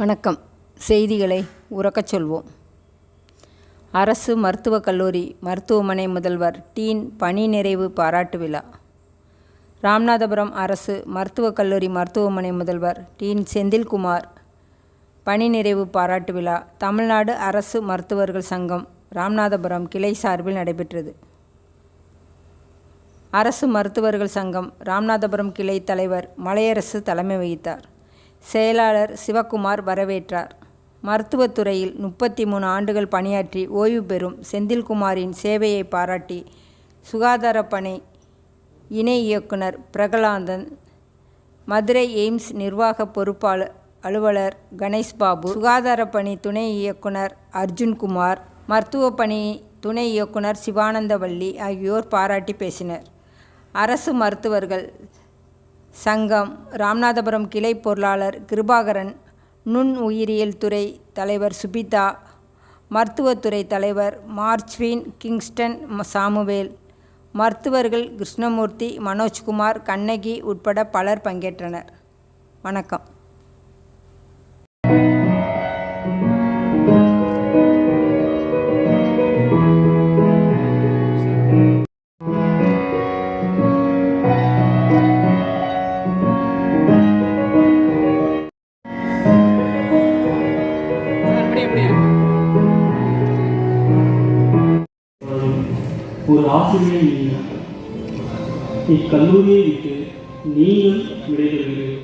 வணக்கம். செய்திகளை உறக்கச் சொல்வோம். அரசு மருத்துவக் கல்லூரி மருத்துவமனை முதல்வர் டீன் பணி நிறைவு பாராட்டு விழா. ராமநாதபுரம் அரசு மருத்துவக் கல்லூரி மருத்துவமனை முதல்வர் டீன் செந்தில்குமார் பணி நிறைவு பாராட்டு விழா தமிழ்நாடு அரசு மருத்துவர்கள் சங்கம் ராமநாதபுரம் கிளை சார்பில் நடைபெற்றது. அரசு மருத்துவர்கள் சங்கம் ராமநாதபுரம் கிளை தலைவர் மலையரசு தலைமை வகித்தார். செயலாளர் சிவக்குமார் வரவேற்றார். மருத்துவத்துறையில் முப்பத்தி மூணு ஆண்டுகள் பணியாற்றி ஓய்வு பெறும் செந்தில்குமாரின் சேவையை பாராட்டி சுகாதாரப்பணி இணை இயக்குனர் பிரகலாந்தன் மதுரை எய்ம்ஸ் நிர்வாக பொறுப்பாளர் அலுவலர் கணேஷ் பாபு சுகாதாரப்பணி துணை இயக்குனர் அர்ஜுன்குமார் மருத்துவ பணி துணை இயக்குனர் சிவானந்தவல்லி ஆகியோர் பாராட்டி பேசினர். அரசு மருத்துவர்கள் சங்கம் ராமநாதபுரம் கிளை பொருளாளர் கிருபாகரன் நுண் உயிரியல் துறை தலைவர் சுபிதா மருத்துவத்துறை தலைவர் மார்ச்வின் கிங்ஸ்டன் சாமுவேல் மருத்துவர்கள் கிருஷ்ணமூர்த்தி மனோஜ்குமார் கண்ணகி உட்பட பலர் பங்கேற்றனர். வணக்கம். ஒரு ஆசிரியர் நீங்கள் இக்கல்லூரியை விட்டு நீங்கள் விடைபெறுகிறீர்கள்